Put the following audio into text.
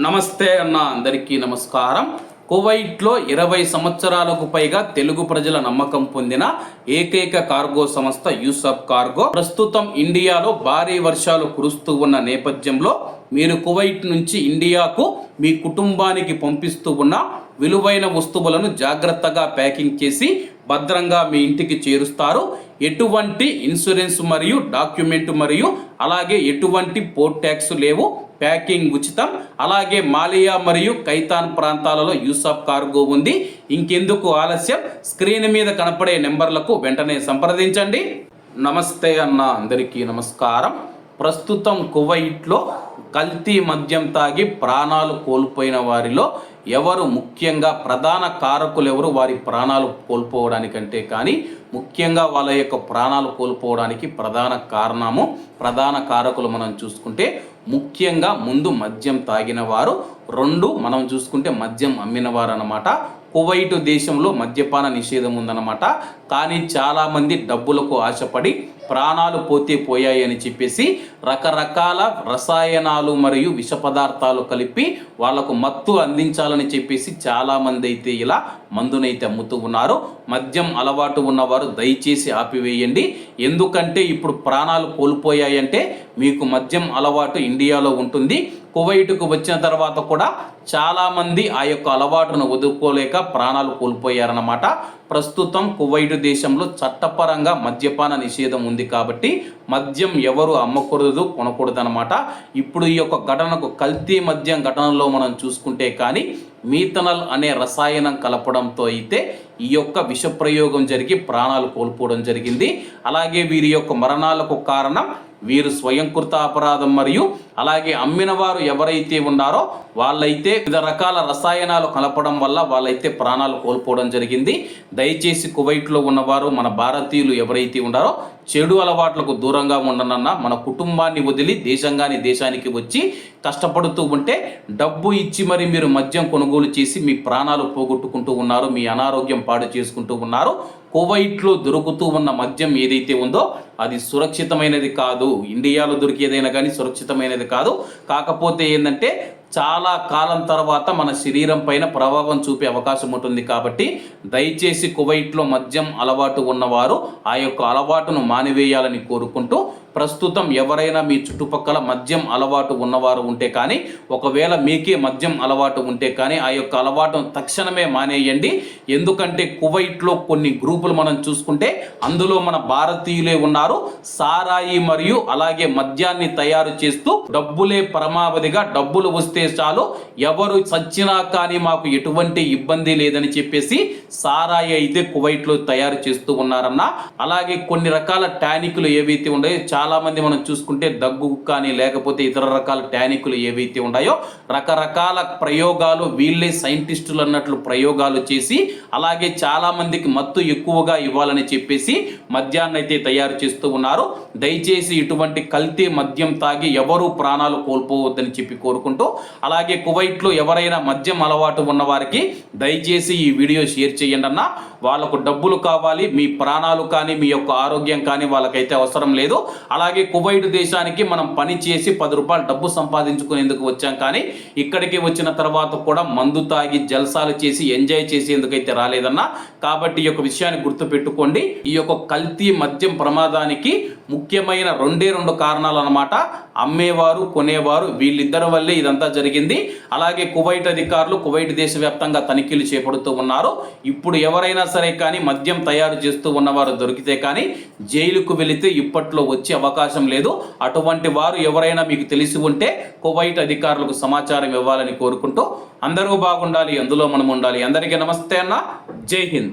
నమస్తే అన్న అందరికీ నమస్కారం. కువైట్లో ఇరవై సంవత్సరాలకు పైగా తెలుగు ప్రజల నమ్మకం పొందిన ఏకైక కార్గో సంస్థ యూసఫ్ కార్గో. ప్రస్తుతం ఇండియాలో భారీ వర్షాలు కురుస్తూ ఉన్న నేపథ్యంలో మీరు కువైట్ నుంచి ఇండియాకు మీ కుటుంబానికి పంపిస్తూ ఉన్న విలువైన వస్తువులను జాగ్రత్తగా ప్యాకింగ్ చేసి భద్రంగా మీ ఇంటికి చేరుస్తారు. ఎటువంటి ఇన్సూరెన్స్ మరియు డాక్యుమెంట్ మరియు అలాగే ఎటువంటి పోర్ట్ ట్యాక్స్ లేవు. ప్యాకింగ్ ఉచితం. అలాగే మాలియా మరియు కైతాన్ ప్రాంతాలలో యూస్ ఆఫ్ కార్గో ఉంది. ఇంకెందుకు ఆలస్యం? స్క్రీన్ మీద కనపడే నెంబర్లకు వెంటనే సంప్రదించండి. నమస్తే అన్న అందరికీ నమస్కారం. ప్రస్తుతం కువైట్లో కల్తీ మద్యం తాగి ప్రాణాలు కోల్పోయిన వారిలో ఎవరు ముఖ్యంగా ప్రధాన కారకులు ఎవరు వారి ప్రాణాలు కోల్పోవడానికంటే కానీ ముఖ్యంగా వాళ్ళ యొక్క ప్రాణాలు కోల్పోవడానికి ప్రధాన కారణము ప్రధాన కారకులు మనం చూసుకుంటే ముఖ్యంగా ముందు మద్యం తాగిన వారు రెండు మనం చూసుకుంటే మద్యం అమ్మిన వారు అన్నమాట కువైటు దేశంలో మద్యపాన నిషేధం ఉందన్నమాట. కానీ చాలామంది డబ్బులకు ఆశపడి ప్రాణాలు పోతే పోయాయి అని చెప్పేసి రకరకాల రసాయనాలు మరియు విష పదార్థాలు కలిపి వాళ్ళకు మత్తు అందించాలని చెప్పేసి చాలామంది అయితే ఇలా మందునైతే అమ్ముతూ ఉన్నారు. మద్యం అలవాటు ఉన్నవారు దయచేసి ఆపివేయండి. ఎందుకంటే ఇప్పుడు ప్రాణాలు కోల్పోయాయంటే మీకు మద్యం అలవాటు ఇండియాలో ఉంటుంది. కువైట్కు వచ్చిన తర్వాత కూడా చాలామంది ఆ యొక్క అలవాటును వదులుకోలేక ప్రాణాలు కోల్పోయారన్నమాట. ప్రస్తుతం కువైట్ దేశంలో చట్టపరంగా మద్యపాన నిషేధం ఉంది కాబట్టి మద్యం ఎవరు అమ్మకూడదు కొనకూడదు అనమాట ఇప్పుడు ఈ యొక్క ఘటనకు కల్తీ మద్యం ఘటనలో మనం చూసుకుంటే కానీ మీథనల్ అనే రసాయనం కలపడంతో అయితే ఈ యొక్క విష ప్రయోగం జరిగి ప్రాణాలు కోల్పోవడం జరిగింది. అలాగే వీరి యొక్క మరణాలకు కారణం వీరు స్వయంకృత అపరాధం మరియు అలాగే అమ్మిన వారు ఎవరైతే ఉన్నారో వాళ్ళైతే వివిధ రకాల రసాయనాలు కలపడం వల్ల వాళ్ళైతే ప్రాణాలు కోల్పోవడం జరిగింది. దయచేసి కువైట్లో ఉన్నవారు మన భారతీయులు ఎవరైతే ఉన్నారో చెడు అలవాట్లకు దూరంగా ఉండనన్న మన కుటుంబాన్ని వదిలి దేశంగాని దేశానికి వచ్చి కష్టపడుతూ ఉంటే డబ్బు ఇచ్చి మరి మీరు మద్యం కొనుగోలు చేసి మీ ప్రాణాలు పోగొట్టుకుంటూ ఉన్నారు మీ అనారోగ్యం పాడు చేసుకుంటూ ఉన్నారు. కువైట్లో దొరుకుతూ ఉన్న మద్యం ఏదైతే ఉందో అది సురక్షితమైనది కాదు. ఇండియాలో దొరికేదైనా కానీ సురక్షితమైనది కాదు. కాకపోతే ఏంటంటే చాలా కాలం తర్వాత మన శరీరం పైన ప్రభావం చూపే అవకాశం ఉంటుంది కాబట్టి దయచేసి కువైట్లో మద్యం అలవాటు ఉన్నవారు ఆ యొక్క అలవాటును మానివేయాలని కోరుకుంటూ ప్రస్తుతం ఎవరైనా మీ చుట్టుపక్కల మద్యం అలవాటు ఉన్నవారు ఉంటే కానీ ఒకవేళ మీకే మద్యం అలవాటు ఉంటే కానీ ఆ యొక్క అలవాటును తక్షణమే మానేయండి. ఎందుకంటే కువైట్లో కొన్ని గ్రూపులు మనం చూసుకుంటే అందులో మన భారతీయులే ఉన్నారు. సారాయి మరియు అలాగే మద్యాన్ని తయారు చేస్తూ డబ్బులే పరమావధిగా డబ్బులు వస్తే చాలు. ఎవరు చచ్చినా కానీ మాకు ఎటువంటి ఇబ్బంది లేదని చెప్పేసి సారాయి అయితే కువైట్లో తయారు చేస్తూ ఉన్నారన్న. అలాగే కొన్ని రకాల టానిక్లు ఏవైతే ఉన్నాయో చాలామంది మనం చూసుకుంటే దగ్గు కానీ లేకపోతే ఇతర రకాల టానిక్లు ఏవైతే ఉన్నాయో రకరకాల ప్రయోగాలు వీళ్ళే సైంటిస్టులు అన్నట్లు ప్రయోగాలు చేసి అలాగే చాలామందికి మత్తు ఎక్కువగా ఇవ్వాలని చెప్పేసి మద్యాన్ని అయితే తయారు చేస్తూ ఉన్నారు. దయచేసి ఇటువంటి కల్తీ మద్యం తాగి ఎవరు ప్రాణాలు కోల్పోవద్దని చెప్పి కోరుకుంటూ అలాగే కువైట్లో ఎవరైనా మద్యం అలవాటు ఉన్న వారికి దయచేసి ఈ వీడియో షేర్ చేయండి అన్న వాళ్ళకు డబ్బులు కావాలి మీ ప్రాణాలు కానీ మీ యొక్క ఆరోగ్యం కానీ వాళ్ళకైతే అవసరం లేదు. అలాగే కువైట్ దేశానికి మనం పని చేసి పది రూపాయలు డబ్బు సంపాదించుకునేందుకు వచ్చాం. కానీ ఇక్కడికి వచ్చిన తర్వాత కూడా మందు తాగి జల్సాలు చేసి ఎంజాయ్ చేసేందుకైతే రాలేదన్నా. కాబట్టి ఈ యొక్క విషయాన్ని గుర్తుపెట్టుకోండి. ఈ యొక్క కల్తీ మద్యం ప్రమాదానికి ముఖ్యమైన రెండే రెండు కారణాలు అన్నమాట అమ్మేవారు కొనేవారు వీళ్ళిద్దరి వల్లే ఇదంతా జరిగింది. అలాగే కువైట్ అధికారులు కువైట్ దేశవ్యాప్తంగా తనిఖీలు చేపడుతూ ఉన్నారు. ఇప్పుడు ఎవరైనా సరే కానీ మద్యం తయారు చేస్తూ ఉన్నవారు దొరికితే కానీ జైలుకు వెళితే ఇప్పట్లో వచ్చే అవకాశం లేదు. అటువంటి వారు ఎవరైనా మీకు తెలిసి ఉంటే కువైట్ అధికారులకు సమాచారం ఇవ్వాలని కోరుకుంటూ అందరూ బాగుండాలి అందులో మనం ఉండాలి అందరికీ నమస్తే అన్న. జై హింద్.